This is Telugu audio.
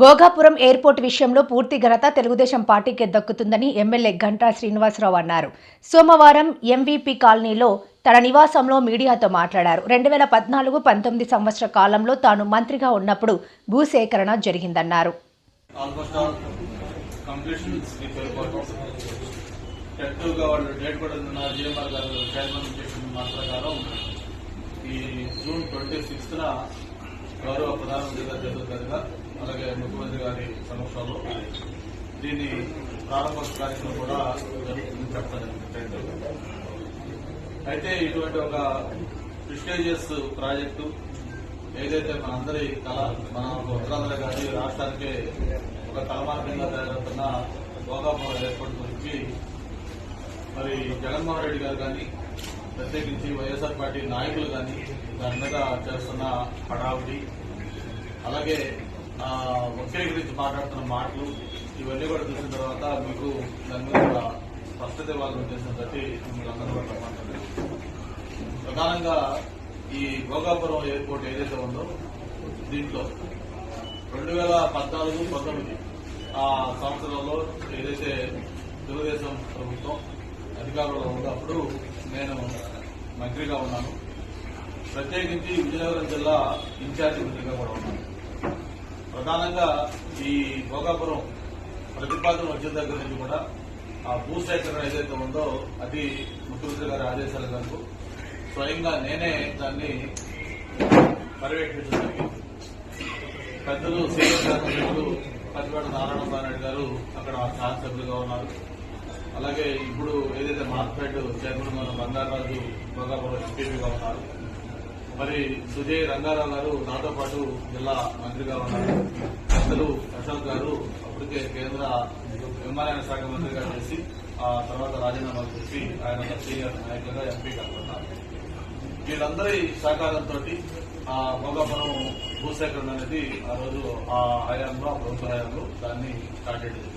భోగాపురం ఎయిర్పోర్ట్ విషయంలో పూర్తి ఘనత తెలుగుదేశం పార్టీకే దక్కుతుందని ఎమ్మెల్యే గంటా శ్రీనివాసరావు అన్నారు. సోమవారం ఎంవీపీ కాలనీలో తన నివాసంలో మీడియాతో మాట్లాడారు. రెండు వేల పద్నాలుగు పంతొమ్మిది సంవత్సర కాలంలో తాను మంత్రిగా ఉన్నప్పుడు భూసేకరణ జరిగిందన్నారు. ఈ జూన్ ట్వంటీ గౌరవ ప్రధానమంత్రి గారి గారి దీని ప్రారంభ కార్యక్రమం కూడా జరుగుతుందని చెప్పడం అయితే ఇటువంటి ఒక ప్రిస్టేజియస్ ప్రాజెక్టు ఏదైతే మనందరి కళ మన ఉత్తరాంధ్ర కానీ రాష్ట్రానికి ఒక తలమార్గంగా తయారవుతున్న భోగాపురం ఏర్పాటు గురించి మరి జగన్మోహన్ రెడ్డి గారు కానీ ప్రత్యేకించి వైఎస్ఆర్ పార్టీ నాయకులు కానీ దాని మీద చేస్తున్న హడావుడి అలాగే ఆ, గురించి మాట్లాడుతున్న మాటలు ఇవన్నీ కూడా చూసిన తర్వాత మీకు దాని మీద స్పష్టత ఇవ్వాలని చేసిన ప్రతి మీరు అందరూ కూడా ప్రధానంగా ఈ భోగాపురం ఎయిర్పోర్ట్ ఏదైతే ఉందో దీంట్లో రెండు వేల పద్నాలుగు పంతొమ్మిది ఆ సంవత్సరంలో ఏదైతే తెలుగుదేశం ప్రభుత్వం అధికారంలో ఉన్నప్పుడు నేను మంత్రిగా ఉన్నాను. ప్రత్యేకించి విజయనగరం జిల్లా ఇన్ఛార్జి మంత్రిగా కూడా ఉన్నాను. ప్రధానంగా ఈ భోగాపురం ప్రతిపాదన వచ్చిన దగ్గర నుంచి కూడా ఆ భూసేకరణ ఏదైతే ఉందో అది ముఖ్యమంత్రి గారి ఆదేశాల మేరకు స్వయంగా నేనే దాన్ని పర్యవేక్షించడం జరిగింది. పెద్దలు సీనియర్ శాసనసభ్యులు పచ్చిపాటి నారాయణ గారు అక్కడ శాసనసభ్యులుగా ఉన్నారు. అలాగే ఇప్పుడు ఏదైతే మార్కెట్ చైర్మన్ మన బంగారాజు భోగాపురం ఎంపీగా ఉన్నారు. మరి సుజయ్ రంగారావు గారు నాతో పాటు జిల్లా మంత్రిగా ఉన్నారు. అసలు అశోక్ గారు అప్పటికే కేంద్ర విమానయాన శాఖ మంత్రిగా చేసి ఆ తర్వాత రాజీనామా చేసి ఆయన సీనియర్ నాయకులుగా ఎంపీగా ఉన్నారు వీళ్ళందరి సహకారంతో ఆ భోగాపురం భూసేకరణ అనేది ఆ రోజు ఆ హయాంలో ఆ ప్రభుత్వ హయాంలో దాన్ని స్టార్ట్ చేయడం